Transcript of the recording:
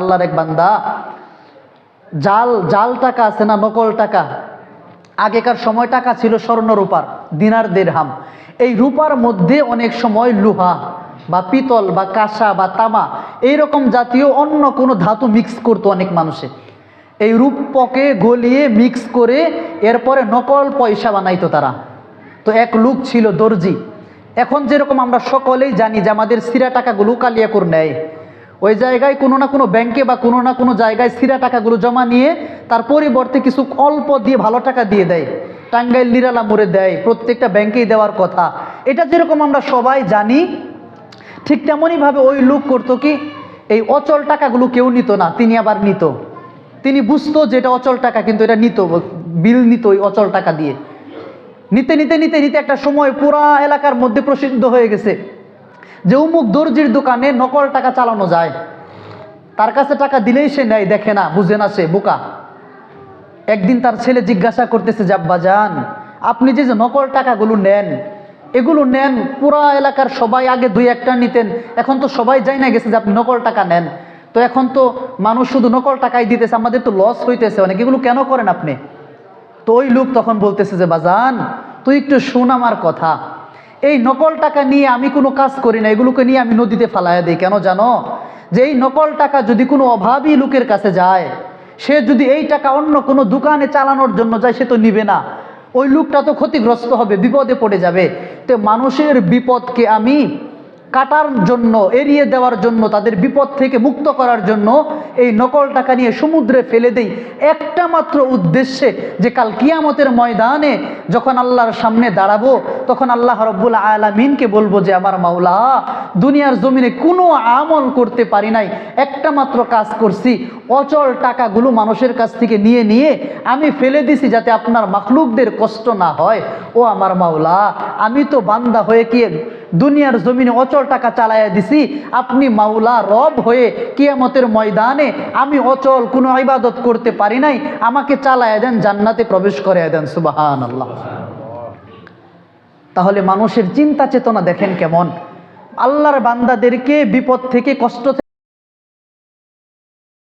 আল্লাহর এক বান্দা, জাল জাল টাকা আছে না, নকল টাকা? আগেকার সময় টাকা ছিল স্বর্ণ রূপার, দিনার দেড়হাম। এই রূপার মধ্যে অনেক সময় লোহা বা পিতল বা কাঁসা বা তামা, এইরকম জাতীয় অন্য কোনো ধাতু মিক্স করতো অনেক মানুষে। এই রূপকে গলিয়ে মিক্স করে এরপরে নকল পয়সা বানাইতো তারা। তো এক লোক ছিল দর্জি। এখন যেরকম আমরা সকলেই জানি যে আমাদের সিরা টাকাগুলো কালিয়াকুর নেয়। ওই জায়গায় কোনো না কোনো ব্যাংকে বা কোনো না কোনো জায়গায় সিরা টাকাগুলো জমা নিয়ে তার পরিবর্তে কিছু অল্প দিয়ে ভালো টাকা দিয়ে দেয়। টাঙ্গাইল নিরালা মোড়ে দেয়, প্রত্যেকটা ব্যাংকেই দেওয়ার কথা। এটা যেরকম আমরা সবাই জানি, ঠিক তেমনইভাবে ওই লোক করতো কি, এই অচল টাকাগুলো কেউ নিত না, তিনি আবার নিত। তিনি বুঝতো যে এটা অচল টাকা, কিন্তু এটা নিত, বিল নিত ওই অচল টাকা দিয়ে। নিতে নিতে নিতে নিতে একটা সময় পুরা এলাকার মধ্যে প্রসিদ্ধ হয়ে গেছে। যে উমুক দর্জির দোকানে নকল টাকা চালানো যায়, তার কাছে টাকা দিলেই সে নেয়, দেখে না, বুঝে না সে, বোকা। একদিন তার ছেলে জিজ্ঞাসা করতেছে জাব্বা যান আপনি যে যে নকল টাকাগুলো নেন, এগুলো নেন পুরা এলাকার সবাই আগে দুই একটা নিতেন, এখন তো সবাই যাই না গেছে যে আপনি নকল টাকা নেন। তো এখন তো মানুষ শুধু নকল টাকাই দিতেছে, আমাদের তো লস হইতেছে অনেক, এগুলো কেন করেন আপনি? তো ওই লোক তখন বলতেছে যে বাজান তুই একটু শোন আমার কথা। এই নকল টাকা নিয়ে আমি কোনো কাজ করি না, এগুলোকে নিয়ে আমি নদীতে ফালাইয়া দিই। কেন জানো? যে এই নকল টাকা যদি কোনো অভাবী লোকের কাছে যায়, সে যদি এই টাকা অন্য কোনো দোকানে চালানোর জন্য যায়, সে তো নিবে না। ওই লোকটা তো ক্ষতিগ্রস্ত হবে, বিপদে পড়ে যাবে। তো মানুষের বিপদকে আমি কাটার জন্য, এড়িয়ে দেওয়ার জন্য, তাদের বিপদ থেকে মুক্ত করার জন্য এই নকল টাকা নিয়ে সমুদ্রে ফেলে দেই। একটা মাত্র উদ্দেশ্যে যে কাল কিয়ামতের ময়দানে যখন আল্লাহর সামনে দাঁড়াবো, তখন আল্লাহ রব্বুল আলমিনকে বলব যে, আমার মাওলা, দুনিয়ার জমিনে কোনো আমল করতে পারি নাই। একটা মাত্র কাজ করছি। অচল টাকাগুলো মানুষের কাছ থেকে নিয়ে নিয়ে আমি ফেলে দিছি যাতে আপনার মাখলুকদের কষ্ট না হয়। ও আমার মাওলা, আমি তো বান্দা হয়ে কি দুনিয়ার জমিনে অচল টাকা চালাইয়া দিছি, আপনি মাওলা রব হয়ে কিয়ামতের ময়দানে আমি অচল কোনো ইবাদত করতে পারি নাই, আমাকে চালাইয়া দেন, জান্নাতে প্রবেশ করে দেন সুবাহান আল্লাহ তাহলে মানুষের চিন্তা চেতনা দেখেন কেমন? আল্লাহর বান্দাদেরকে বিপদ থেকে কষ্ট